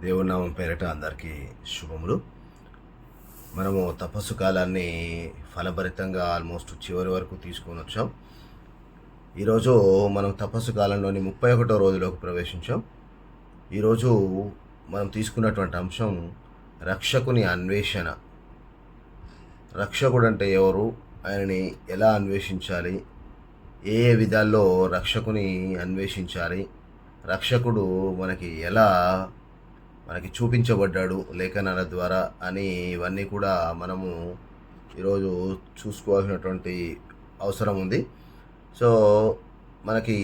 దేవునామం పేరట అందరికీ శుభములు. మనము తపస్సు కాలాన్ని ఫలభరితంగా ఆల్మోస్ట్ చివరి వరకు తీసుకొని వచ్చాం. ఈరోజు మనం తపస్సు కాలంలోని ముప్పై ఒకటో రోజులోకి ప్రవేశించాం. ఈరోజు మనం తీసుకున్నటువంటి అంశం రక్షకుని అన్వేషణ. రక్షకుడు అంటే ఎవరు? ఆయనని ఎలా అన్వేషించాలి? ఏ ఏ విధాల్లో రక్షకుని అన్వేషించాలి? రక్షకుడు మనకి ఎలా మనకి చూపించబడ్డాడు లేఖనాల ద్వారా అని ఇవన్నీ కూడా మనము ఈరోజు చూసుకోవాల్సినటువంటి అవసరం ఉంది. సో మనకి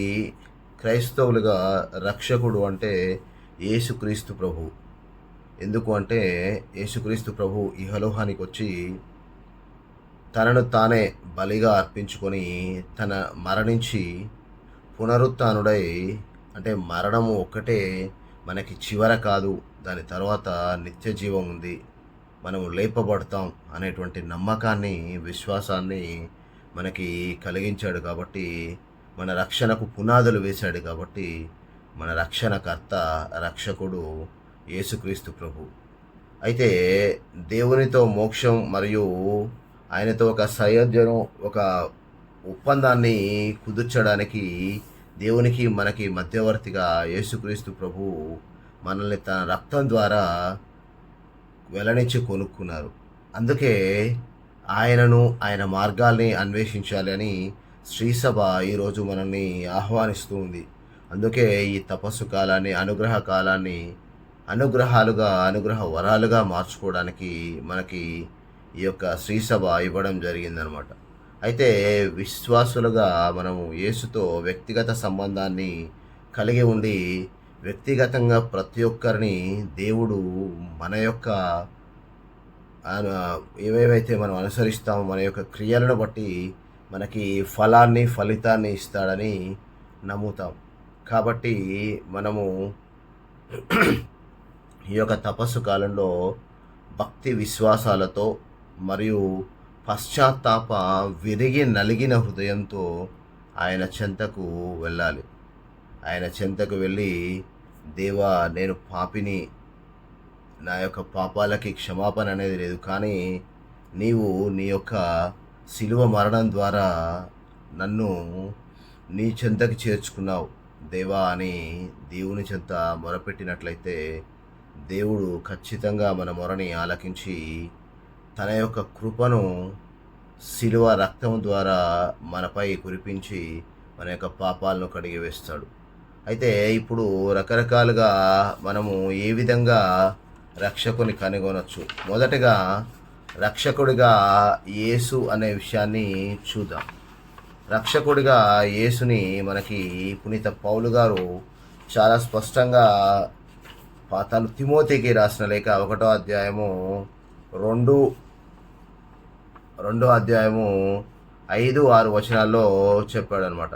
క్రైస్తవులుగా రక్షకుడు అంటే యేసుక్రీస్తు ప్రభు. ఎందుకు అంటే యేసుక్రీస్తు ప్రభు ఇహలోహానికి వచ్చి తనను తానే బలిగా అర్పించుకొని తన మరణించి పునరుత్నుడై అంటే మరణము ఒక్కటే మనకి చివర కాదు దాని తర్వాత నిత్య జీవం ఉంది. మనము లేపబడతాం అనేటువంటి నమ్మకాన్ని విశ్వాసాన్ని మనకి కలిగించాడు కాబట్టి మన రక్షణకు పునాదులు వేశాడు కాబట్టి మన రక్షణకర్త రక్షకుడు యేసుక్రీస్తు ప్రభు. అయితే దేవునితో మోక్షం మరియు ఆయనతో ఒక సయోధ్యను ఒక ఒప్పందాన్ని కుదుర్చడానికి దేవునికి మనకి మధ్యవర్తిగా యేసుక్రీస్తు ప్రభు మనల్ని తన రక్తం ద్వారా వెల్లడించి కొనుక్కున్నారు. అందుకే ఆయనను ఆయన మార్గాల్ని అన్వేషించాలి అని శ్రీసభ ఈరోజు మనల్ని ఆహ్వానిస్తూ ఉంది. అందుకే ఈ తపస్సు కాలాన్ని అనుగ్రహ కాలాన్ని అనుగ్రహాలుగా అనుగ్రహ వరాలుగా మార్చుకోవడానికి మనకి ఈ యొక్క శ్రీసభ ఇవ్వడం జరిగిందనమాట. అయితే విశ్వాసులుగా మనము యేసుతో వ్యక్తిగత సంబంధాన్ని కలిగి ఉండి వ్యక్తిగతంగా ప్రతి ఒక్కరిని దేవుడు మన యొక్క ఏవేవైతే మనం అనుసరిస్తామో మన యొక్క క్రియలను బట్టి మనకి ఫలాన్ని ఫలితాన్ని ఇస్తాడని నమ్ముతాం. కాబట్టి మనము ఈ యొక్క తపస్సు కాలంలో భక్తి విశ్వాసాలతో మరియు పశ్చాత్తాప విరిగి నలిగిన హృదయంతో ఆయన చెంతకు వెళ్ళాలి. ఆయన చెంతకు వెళ్ళి దేవా నేను పాపిని. నా యొక్క పాపాలకి క్షమాపణ అనేది లేదు. కానీ నీవు నీ యొక్క శిలువ మరణం ద్వారా నన్ను నీ చెంతకి చేర్చుకున్నావు. దేవా అని దేవుని చెంత మొరపెట్టినట్లయితే దేవుడు ఖచ్చితంగా మన మొరని ఆలకించి తన యొక్క కృపను శిలువ రక్తం ద్వారా మనపై కురిపించి మన యొక్క పాపాలను కడిగి వేస్తాడు అయితే ఇప్పుడు రకరకాలుగా మనము ఏ విధంగా రక్షకుని కనుగొనొచ్చు? మొదటగా రక్షకుడిగా యేసు అనే విషయాన్ని చూద్దాం. రక్షకుడిగా యేసుని మనకి పునీత పౌలు గారు చాలా స్పష్టంగా తను తిమోతికి రాసిన లేఖ ఒకటో అధ్యాయము రెండు రెండో అధ్యాయము ఐదు ఆరు వచనాల్లో చెప్పాడు అనమాట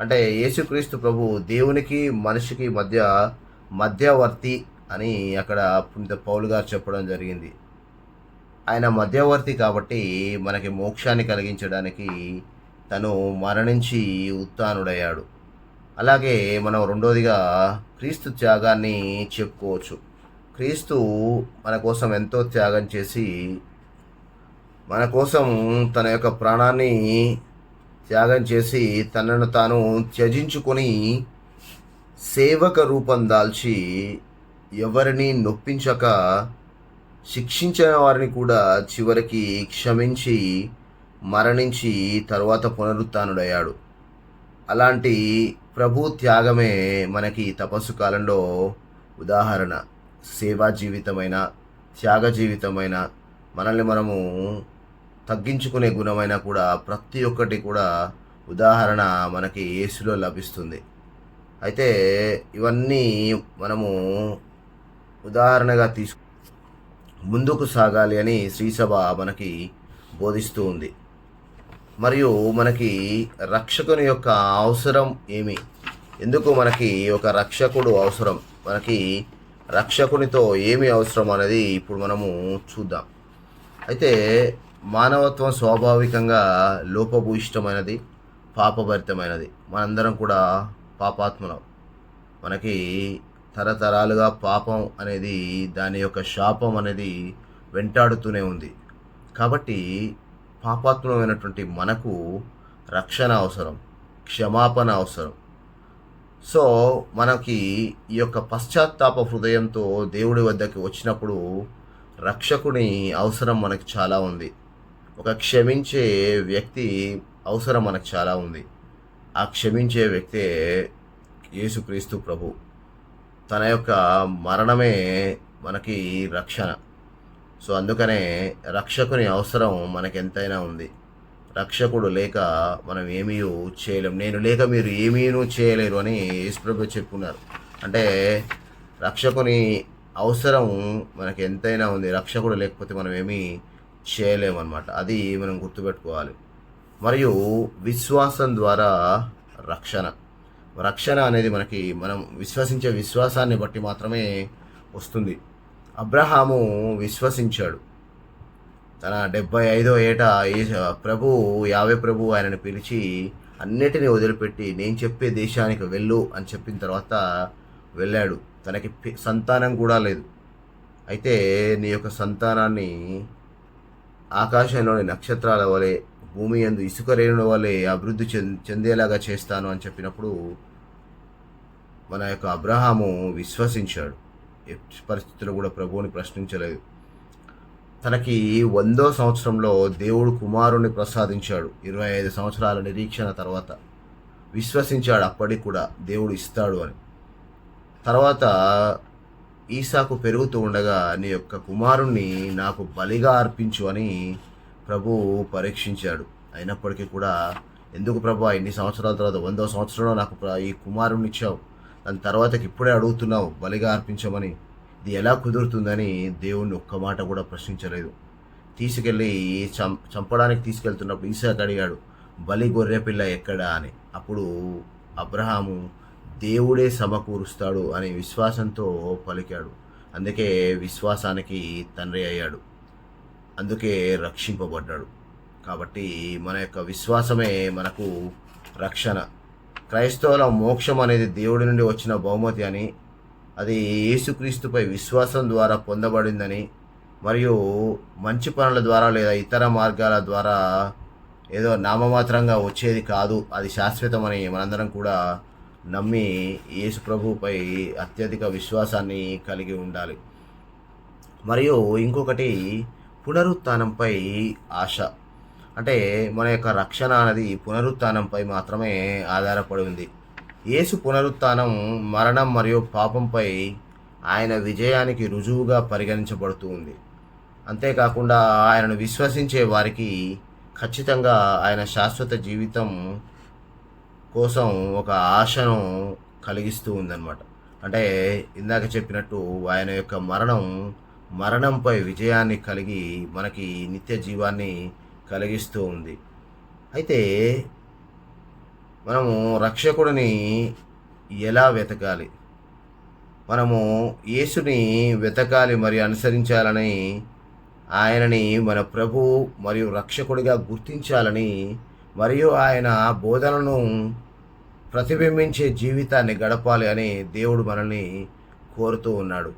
అంటే యేసుక్రీస్తు ప్రభు దేవునికి మనిషికి మధ్య మధ్యవర్తి అని అక్కడ పునీత పౌలు గారు చెప్పడం జరిగింది. ఆయన మధ్యవర్తి కాబట్టి మనకి మోక్షాన్ని కలిగించడానికి తను మరణించి ఉత్తానుడయ్యాడు అలాగే మనం రెండోదిగా క్రీస్తు త్యాగాన్ని చెప్పుకోవచ్చు. క్రీస్తు మన కోసం ఎంతో త్యాగం చేసి మన కోసం తన యొక్క ప్రాణాన్ని త్యాగం చేసి తనను తాను త్యజించుకొని సేవక రూపం దాల్చి ఎవరిని నొప్పించక శిక్షించిన వారిని కూడా చివరికి క్షమించి మరణించి తరువాత పునరుత్నుడయ్యాడు అలాంటి ప్రభు త్యాగమే మనకి తపస్సు కాలంలో ఉదాహరణ. సేవా జీవితమైన త్యాగ జీవితమైన మనల్ని మనము తగ్గించుకునే గుణమైనా కూడా ప్రతి ఒక్కటి కూడా ఉదాహరణ మనకి ఏసులో లభిస్తుంది. అయితే ఇవన్నీ మనము ఉదాహరణగా తీసుకు ముందుకు సాగాలి అని శ్రీసభ మనకి బోధిస్తూ ఉంది. మరియు మనకి రక్షకుని యొక్క అవసరం ఏమి? ఎందుకు మనకి ఒక రక్షకుడు అవసరం? మనకి రక్షకునితో ఏమి అవసరం అనేది ఇప్పుడు మనము చూద్దాం. అయితే మానవత్వం స్వాభావికంగా లోపభూయిష్టమైనది పాపభరితమైనది. మనందరం కూడా పాపాత్మలం. మనకి తరతరాలుగా పాపం అనేది దాని యొక్క శాపం అనేది వెంటాడుతూనే ఉంది. కాబట్టి పాపాత్మమైనటువంటి మనకు రక్షణ అవసరం క్షమాపణ అవసరం. సో మనకి ఈ యొక్క పశ్చాత్తాప హృదయంతో దేవుడి వద్దకి వచ్చినప్పుడు రక్షకుని అవసరం మనకి చాలా ఉంది. ఒక క్షమించే వ్యక్తి అవసరం మనకు చాలా ఉంది. ఆ క్షమించే వ్యక్తే యేసుక్రీస్తు ప్రభు. తన యొక్క మరణమే మనకి రక్షణ. సో అందుకనే రక్షకుని అవసరం మనకెంతైనా ఉంది. రక్షకుడు లేక మనం ఏమీ చేయలేం. నేను లేక మీరు ఏమీను చేయలేరు అని యేసుప్రభు చెప్పున్నారు. అంటే రక్షకుని అవసరం మనకి ఎంతైనా ఉంది. రక్షకుడు లేకపోతే మనం ఏమీ చేయలేమన్నమాట. అది మనం గుర్తుపెట్టుకోవాలి. మరియు విశ్వాసం ద్వారా రక్షణ. రక్షణ అనేది మనకి మనం విశ్వసించే విశ్వాసాన్ని బట్టి మాత్రమే వస్తుంది. అబ్రహాము విశ్వసించాడు. తన డెబ్బై ఐదో ఏట ప్రభు యావే ప్రభు ఆయనను పిలిచి అన్నిటినీ వదిలిపెట్టి నేను చెప్పే దేశానికి వెళ్ళు అని చెప్పిన తర్వాత వెళ్ళాడు. తనకి సంతానం కూడా లేదు. అయితే నీ యొక్క సంతానాన్ని ఆకాశంలోని నక్షత్రాల వలె భూమి యందు ఇసుక రేణుల వలె అభివృద్ధి చెంద చెందేలాగా చేస్తాను అని చెప్పినప్పుడు మన యొక్క అబ్రహాము విశ్వసించాడు. ఎట్టి పరిస్థితుల్లో కూడా ప్రభువుని ప్రశ్నించలేదు. తనకి వందో సంవత్సరంలో దేవుడు కుమారుని ప్రసాదించాడు. ఇరవై ఐదు సంవత్సరాల నిరీక్షణ తర్వాత విశ్వసించాడు. అప్పటికి కూడా దేవుడు ఇస్తాడు అని. తర్వాత ఈసాకు పెరుగుతూ ఉండగా నీ యొక్క కుమారుణ్ణి నాకు బలిగా అర్పించు అని ప్రభు పరీక్షించాడు. అయినప్పటికీ కూడా ఎందుకు ప్రభు ఎన్ని సంవత్సరాల తర్వాత వందో సంవత్సరంలో నాకు ఈ కుమారుణ్ణి ఇచ్చావు? దాని తర్వాతకి ఇప్పుడే అడుగుతున్నావు బలిగా అర్పించమని. ఇది ఎలా కుదురుతుందని దేవుణ్ణి ఒక్క మాట కూడా ప్రశ్నించలేదు. తీసుకెళ్ళి చం చంపడానికి తీసుకెళ్తున్నప్పుడు ఈసాకు అడిగాడు బలి గొర్రె పిల్ల ఎక్కడా? అని. అప్పుడు అబ్రహాము దేవుడే సమకూరుస్తాడు అనే విశ్వాసంతో పలికాడు. అందుకే విశ్వాసానికి తండ్రి అయ్యాడు. అందుకే రక్షింపబడ్డాడు. కాబట్టి మన యొక్క విశ్వాసమే మనకు రక్షణ. క్రైస్తవుల మోక్షం అనేది దేవుడి నుండి వచ్చిన బహుమతి అని అది యేసుక్రీస్తుపై విశ్వాసం ద్వారా పొందబడిందని మరియు మంచి పనుల ద్వారా లేదా ఇతర మార్గాల ద్వారా ఏదో నామమాత్రంగా వచ్చేది కాదు. అది శాశ్వతమని మనందరం కూడా నమ్మి యేసు ప్రభుపై అత్యధిక విశ్వాసాన్ని కలిగి ఉండాలి. మరియు ఇంకొకటి పునరుత్థానంపై ఆశ. అంటే మన యొక్క రక్షణ అనేది పునరుత్థానంపై మాత్రమే ఆధారపడి ఉంది. యేసు పునరుత్థానం మరణం మరియు పాపంపై ఆయన విజయానికి రుజువుగా పరిగణించబడుతూ ఉంది. అంతేకాకుండా ఆయనను విశ్వసించే వారికి ఖచ్చితంగా ఆయన శాశ్వత జీవితం కోసం ఒక ఆశను కలిగిస్తూ ఉందన్నమాట. అంటే ఇందాక చెప్పినట్టు ఆయన యొక్క మరణం మరణంపై విజయాన్ని కలిగి మనకి నిత్య జీవాన్ని కలిగిస్తూ ఉంది. అయితే మనము రక్షకుడిని ఎలా వెతకాలి? మనము యేసుని వెతకాలి మరియు అనుసరించాలని ఆయనని మన ప్రభు మరియు రక్షకుడిగా గుర్తించాలని మరియు ఆయన బోధనను ప్రతిబింబించే జీవితాన్ని గడపాలి అని దేవుడు మనల్ని కోరుతూ ఉన్నాడు.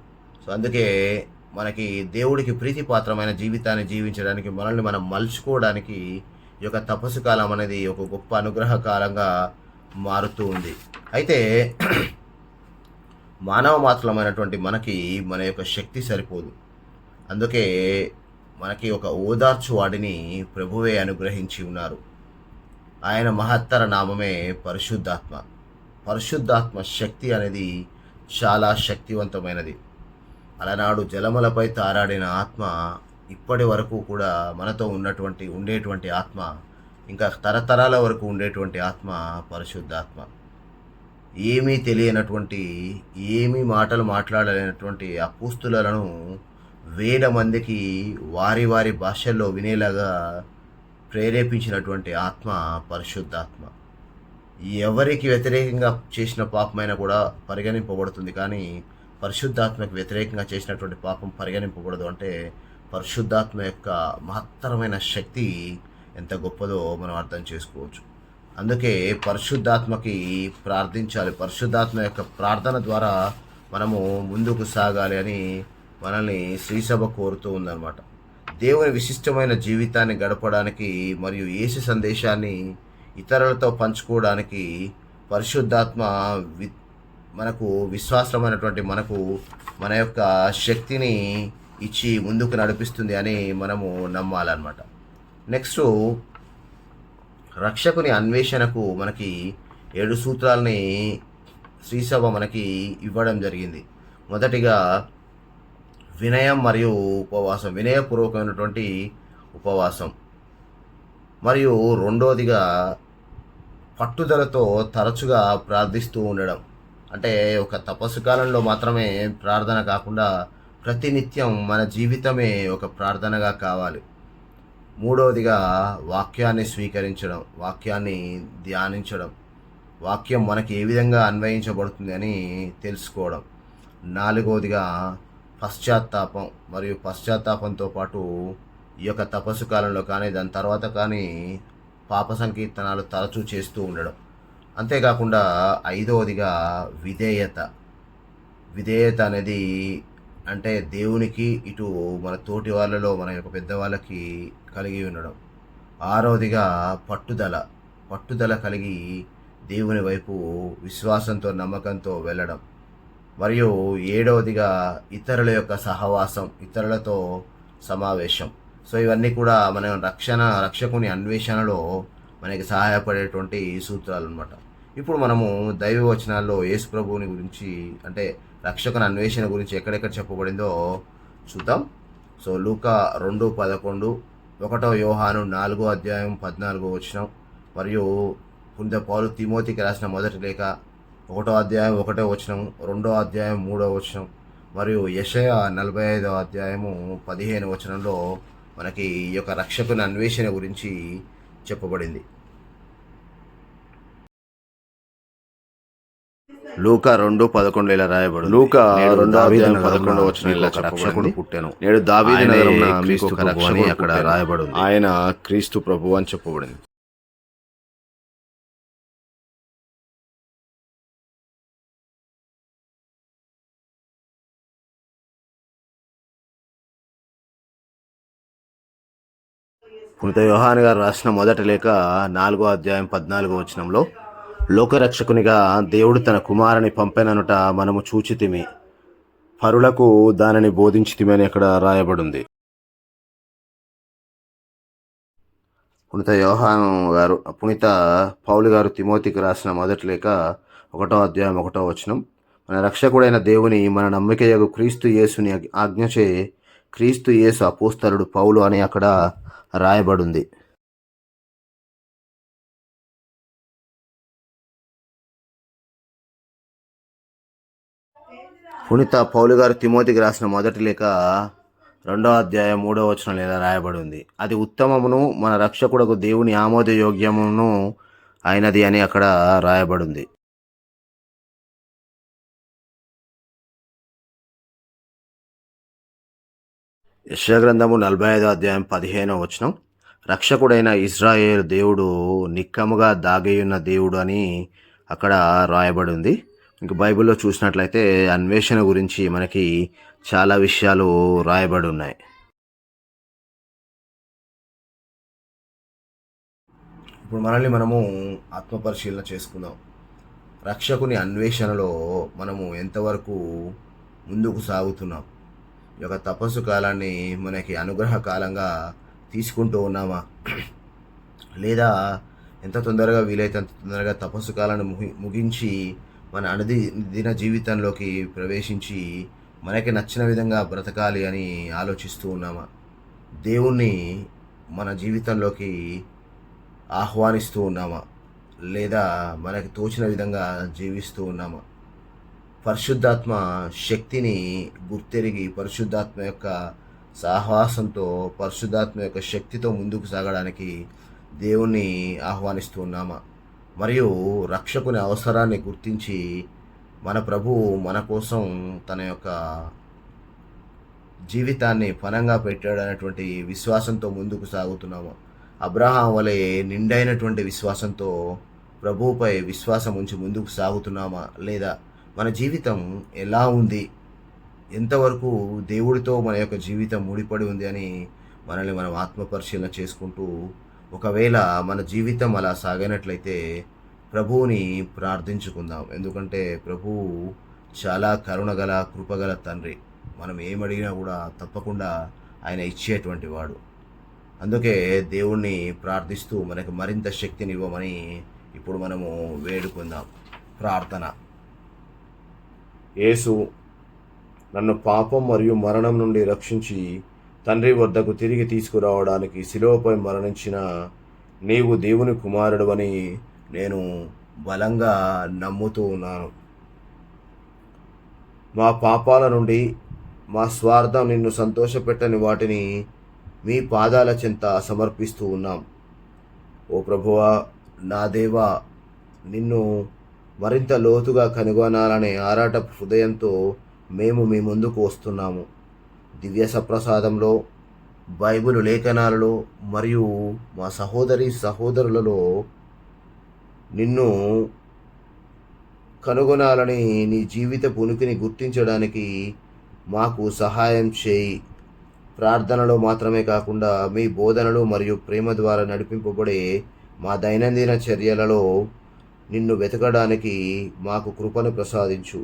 సో అందుకే మనకి దేవుడికి ప్రీతిపాత్రమైన జీవితాన్ని జీవించడానికి మనల్ని మనం మలుచుకోవడానికి ఈ యొక్క తపస్సు కాలం అనేది ఒక గొప్ప అనుగ్రహ కాలంగా మారుతూ ఉంది. అయితే మానవ మాత్రమైనటువంటి మనకి మన యొక్క శక్తి సరిపోదు. అందుకే మనకి ఒక ఓదార్చు వాడిని ప్రభువే అనుగ్రహించి ఉన్నారు. ఆయన మహత్తర నామమే పరిశుద్ధాత్మ. పరిశుద్ధాత్మ శక్తి అనేది చాలా శక్తివంతమైనది. అలనాడు జలములపై తారాడిన ఆత్మ ఇప్పటి వరకు కూడా మనతో ఉన్నటువంటి ఉండేటువంటి ఆత్మ ఇంకా తరతరాల వరకు ఉండేటువంటి ఆత్మ పరిశుద్ధాత్మ. ఏమీ తెలియనటువంటి ఏమీ మాటలు మాట్లాడలేనటువంటి అపూస్తులను వేల మందికి వారి వారి భాషల్లో వినేలాగా ప్రేరేపించినటువంటి ఆత్మ పరిశుద్ధాత్మ. ఎవరికి వ్యతిరేకంగా చేసిన పాపమైనా కూడా పరిగణింపబడుతుంది కానీ పరిశుద్ధాత్మకు వ్యతిరేకంగా చేసినటువంటి పాపం పరిగణింపబడదు. అంటే పరిశుద్ధాత్మ యొక్క మహత్తరమైన శక్తి ఎంత గొప్పదో మనం అర్థం చేసుకోవచ్చు. అందుకే పరిశుద్ధాత్మకి ప్రార్థించాలి. పరిశుద్ధాత్మ యొక్క ప్రార్థన ద్వారా మనము ముందుకు సాగాలి అని మనల్ని శ్రీసభ కోరుతూ ఉందన్నమాట. దేవుని విశిష్టమైన జీవితాన్ని గడపడానికి మరియు యేసు సందేశాన్ని ఇతరులతో పంచుకోవడానికి పరిశుద్ధాత్మ వి మనకు విశ్వాసమైనటువంటి మనకు మన యొక్క శక్తిని ఇచ్చి ముందుకు నడిపిస్తుంది అని మనము నమ్మాలన్నమాట. నెక్స్ట్ రక్షకుని అన్వేషణకు మనకి ఏడు సూత్రాలని శ్రీసభ మనకి ఇవ్వడం జరిగింది. మొదటిగా వినయం మరియు ఉపవాసం వినయపూర్వకమైనటువంటి ఉపవాసం. మరియు రెండోదిగా పట్టుదలతో తరచుగా ప్రార్థిస్తూ ఉండడం. అంటే ఒక తపస్సు కాలంలో మాత్రమే ప్రార్థన కాకుండా ప్రతినిత్యం మన జీవితమే ఒక ప్రార్థనగా కావాలి. మూడవదిగా వాక్యాన్ని స్వీకరించడం వాక్యాన్ని ధ్యానించడం వాక్యం మనకి ఏ విధంగా అన్వయించబడుతుంది అని తెలుసుకోవడం. నాలుగవదిగా పశ్చాత్తాపం మరియు పశ్చాత్తాపంతో పాటు ఈ యొక్క తపస్సు కాలంలో కానీ దాని తర్వాత కానీ పాప సంకీర్తనాలు తరచూ చేస్తూ ఉండడం. అంతేకాకుండా ఐదవదిగా విధేయత. విధేయత అనేది అంటే దేవునికి ఇటు మన తోటి వాళ్ళలో మన యొక్క పెద్దవాళ్ళకి కలిగి ఉండడం. ఆరవదిగా పట్టుదల. పట్టుదల కలిగి దేవుని వైపు విశ్వాసంతో నమ్మకంతో వెళ్ళడం. మరియు ఏడవదిగా ఇతరుల యొక్క సహవాసం ఇతరులతో సమావేశం. సో ఇవన్నీ కూడా మన రక్షణ రక్షకుని అన్వేషణలో మనకి సహాయపడేటువంటి సూత్రాలు అనమాట ఇప్పుడు మనము దైవ వచనాల్లో యేసు ప్రభువుని గురించి అంటే రక్షకుని అన్వేషణ గురించి ఎక్కడెక్కడ చెప్పబడిందో చూద్దాం. సో లూకా రెండు పదకొండు ఒకటో యోహాను నాలుగో అధ్యాయం పద్నాలుగో వచనం. మరియు పుణ్య పౌలు తిమోతికి రాసిన మొదటి లేఖ ఒకటో అధ్యాయం ఒకటో వచనం రెండో అధ్యాయం మూడో వచనం మరియు యషయ నలభై ఐదో అధ్యాయము పదిహేను వచనంలో మనకి ఈ యొక్క రక్షకుని అన్వేషణ గురించి చెప్పబడింది. లూకా రెండు పదకొండు ఇలా రాయబడు లూకా రెండు పదకొండు వచ్చిన ఇలా రక్షకుడు. పుట్టాను. నేడు దావీదు నగరమున మీకు ఒక రక్షకుడు అక్కడ రాయబడు ఆయన క్రీస్తు ప్రభు అని చెప్పబడింది. పునిత యోహాన్ గారు రాసిన మొదటి లేఖ నాలుగో అధ్యాయం పద్నాలుగో వచనంలో లోకరక్షకునిగా దేవుడు తన కుమారుని పంపెననుట మనము చూచితిమి పరులకు దానిని బోధించితిమి అని అక్కడ రాయబడింది. పునిత యోహాను గారు పునిత పౌలు గారు తిమోతికి రాసిన మొదటి లేఖ ఒకటో అధ్యాయం ఒకటో వచనం మన రక్షకుడైన దేవుని మన నమ్మికయగు క్రీస్తు యేసుని ఆజ్ఞచే క్రీస్తు యేసు అపోస్తరుడు పౌలు అని అక్కడ రాయబడింది. పునీత పౌలు గారు తిమోతికి రాసిన మొదటి లేఖ రెండో అధ్యాయం మూడో వచనం లేదా రాయబడి ఉంది అది ఉత్తమమును మన రక్షకుడకు దేవుని ఆమోదయోగ్యమును అయినది అని అక్కడ రాయబడింది. యశగ్రంథము నలభై ఐదో అధ్యాయం పదిహేనో వచనం. రక్షకుడైన ఇజ్రాయేల్ దేవుడు నిక్కముగా దాగేయున్న దేవుడు అని అక్కడ రాయబడి ఉంది ఇంక బైబిల్లో చూసినట్లయితే అన్వేషణ గురించి మనకి చాలా విషయాలు రాయబడి ఉన్నాయి ఇప్పుడు మనల్ని మనము ఆత్మపరిశీలన చేసుకుందాం. రక్షకుని అన్వేషణలో మనము ఎంతవరకు ముందుకు సాగుతున్నాం? యొక్క తపస్సు కాలాన్ని మనకి అనుగ్రహ కాలంగా తీసుకుంటూ ఉన్నామా? లేదా ఎంత తొందరగా వీలైతే అంత తొందరగా తపస్సు కాలాన్ని ముగి ముగించి మన అనుది దిన జీవితంలోకి ప్రవేశించి మనకి నచ్చిన విధంగా బ్రతకాలి అని ఆలోచిస్తూ ఉన్నామా? దేవుణ్ణి మన జీవితంలోకి ఆహ్వానిస్తూ ఉన్నామా? లేదా మనకి తోచిన విధంగా జీవిస్తూ ఉన్నామా? పరిశుద్ధాత్మ శక్తిని గుర్తెరిగి పరిశుద్ధాత్మ యొక్క సాహసంతో పరిశుద్ధాత్మ యొక్క శక్తితో ముందుకు సాగడానికి దేవుణ్ణి ఆహ్వానిస్తూ ఉన్నామా? మరియు రక్షకుని అవసరాన్ని గుర్తించి మన ప్రభు మన కోసం తన యొక్క జీవితాన్ని పనంగా పెట్టాడనేటువంటి విశ్వాసంతో ముందుకు సాగుతున్నాము? అబ్రహాం వలె నిండైనటువంటి విశ్వాసంతో ప్రభువుపై విశ్వాసం ఉంచి ముందుకు సాగుతున్నామా లేదా? మన జీవితం ఎలా ఉంది? ఎంతవరకు దేవుడితో మన యొక్క జీవితం ముడిపడి ఉంది అని మనల్ని మనం ఆత్మపరిశీలన చేసుకుంటూ ఒకవేళ మన జీవితం అలా సాగినట్లయితే ప్రభువుని ప్రార్థించుకుందాం. ఎందుకంటే ప్రభువు చాలా కరుణగల కృపగల తండ్రి. మనం ఏమడిగినా కూడా తప్పకుండా ఆయన ఇచ్చేటువంటి వాడు. అందుకే దేవుణ్ణి ప్రార్థిస్తూ మనకు మరింత శక్తిని ఇవ్వమని ఇప్పుడు మనము వేడుకుందాం. ప్రార్థన. యేసు నన్ను పాపం మరియు మరణం నుండి రక్షించి తండ్రి వద్దకు తిరిగి తీసుకురావడానికి శిలువపై మరణించిన నీవు దేవుని కుమారుడు అని నేను బలంగా నమ్ముతూ ఉన్నాను. మా పాపాల నుండి మా స్వార్థం నిన్ను సంతోషపెట్టని వాటిని మీ పాదాల చెంత సమర్పిస్తూ ఉన్నాం. ఓ ప్రభువా నా దేవా నిన్ను మరింత లోతుగా కనుగొనాలనే ఆరాట హృదయంతో మేము మీ ముందుకు వస్తున్నాము. దివ్య సప్రసాదంలో బైబిల్ లేఖనాలలో మరియు మా సహోదరి సహోదరులలో నిన్ను కనుగొనాలని నీ జీవిత పునికిని గుర్తించడానికి మాకు సహాయం చేయి. ప్రార్థనలో మాత్రమే కాకుండా మీ బోధనలు మరియు ప్రేమ ద్వారా నడిపింపబడే మా దైనందిన చర్యలలో నిన్ను వెతకడానికి మాకు కృపను ప్రసాదించు.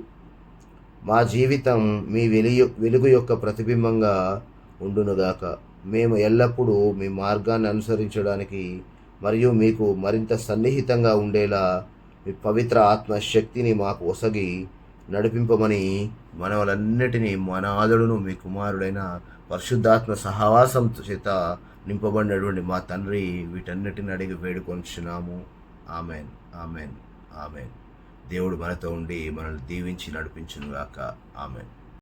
మా జీవితం మీ వెలుగు వెలుగు యొక్క ప్రతిబింబంగా ఉండునుగాక. మేము ఎల్లప్పుడూ మీ మార్గాన్ని అనుసరించడానికి మరియు మీకు మరింత సన్నిహితంగా ఉండేలా మీ పవిత్ర ఆత్మ శక్తిని మాకు ఒసగి నడిపింపమని మనవలన్నిటినీ మనాదుడును మీ కుమారుడైన పరిశుద్ధాత్మ సహవాసం చేత నింపబడినటువంటి మా తండ్రి వీటన్నిటిని అడిగి వేడుకొంచున్నాము ఆమెను. ఆమెన్. ఆమెన్. దేవుడు మనతో ఉండి మనల్ని దీవించి నడిపించునుగాక. ఆమెన్.